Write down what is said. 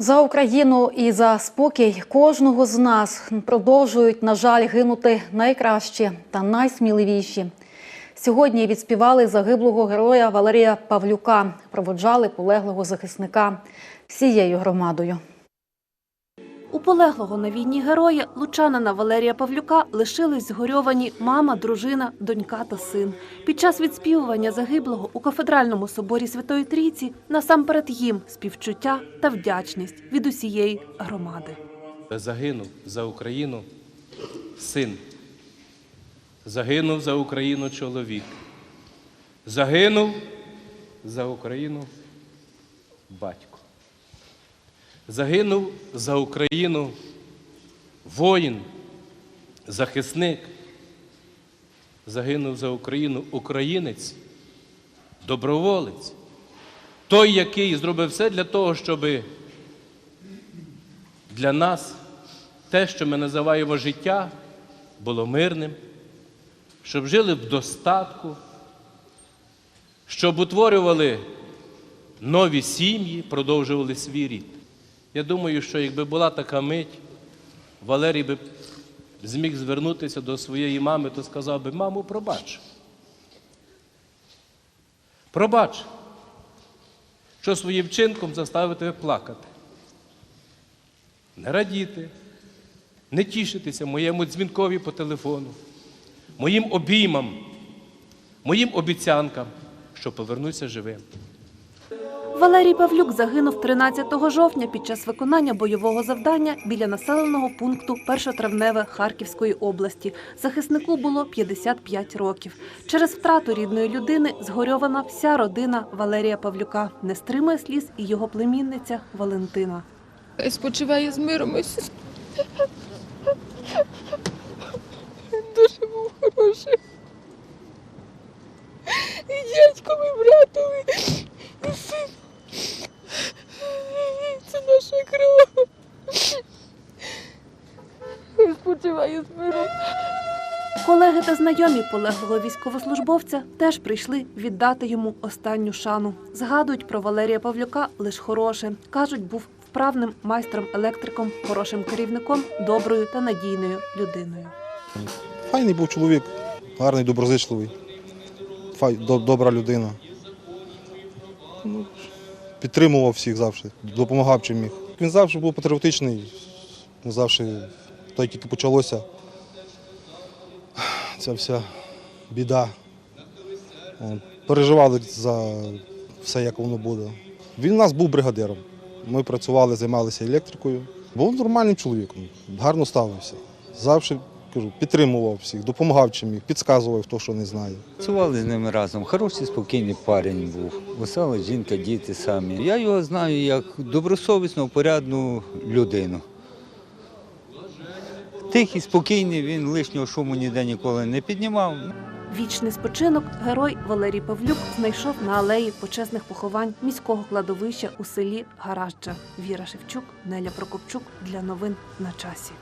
За Україну і за спокій кожного з нас продовжують, на жаль, гинути найкращі та найсміливіші. Сьогодні відспівали загиблого героя Валерія Павлюка, проводжали полеглого захисника всією громадою. У полеглого на війні героя лучанина Валерія Павлюка лишились згорьовані мама, дружина, донька та син. Під час відспівування загиблого у кафедральному соборі Святої Трійці насамперед їм співчуття та вдячність від усієї громади. Загинув за Україну син. Загинув за Україну чоловік. Загинув за Україну батько. Загинув за Україну воїн, захисник. Загинув за Україну українець, доброволець. Той, який зробив все для того, щоби для нас те, що ми називаємо життя, було мирним, щоб жили в достатку, щоб утворювали нові сім'ї, продовжували свій рід. Я думаю, що якби була така мить, Валерій би зміг звернутися до своєї мами, то сказав би, мамо, пробач. Пробач, що своїм вчинком заставив тебе плакати не радіти, не тішитися моєму дзвінкові по телефону, моїм обіймам, моїм обіцянкам, що повернуся живим. Валерій Павлюк загинув 13 жовтня під час виконання бойового завдання біля населеного пункту Першотравневе Харківської області. Захиснику було 55 років. Через втрату рідної людини згорьована вся родина Валерія Павлюка. Не стримує сліз і його племінниця Валентина. Спочиває з миром. Дуже був хороший. І дядько, і братові, і син. Це наша кров. Хай спочиває з. Колеги та знайомі полеглого військовослужбовця теж прийшли віддати йому останню шану. Згадують про Валерія Павлюка лише хороше. Кажуть, був вправним майстром-електриком, хорошим керівником, доброю та надійною людиною. Файний був чоловік, гарний, доброзичливий, фай, до- добра людина. Ну, підтримував всіх завжди, допомагав чим міг. Він завжди був патріотичний, завжди, то тільки почалося ця вся біда. Переживали за все, як воно буде. Він у нас був бригадиром. Ми працювали, займалися електрикою. Був нормальним чоловіком, гарно ставився. Завжди кажу, підтримував всіх, допомагав чим міг, підказував хто що не знає. Працювали з ними разом. Хороший, спокійний парень був. Весела жінка, діти самі. Я його знаю як добросовісну, порядну людину. Тихий, спокійний, він лишнього шуму ніде ніколи не піднімав. Вічний спочинок герой Валерій Павлюк знайшов на алеї почесних поховань міського кладовища у селі Гаражджа. Віра Шевчук, Неля Прокопчук для новин на часі.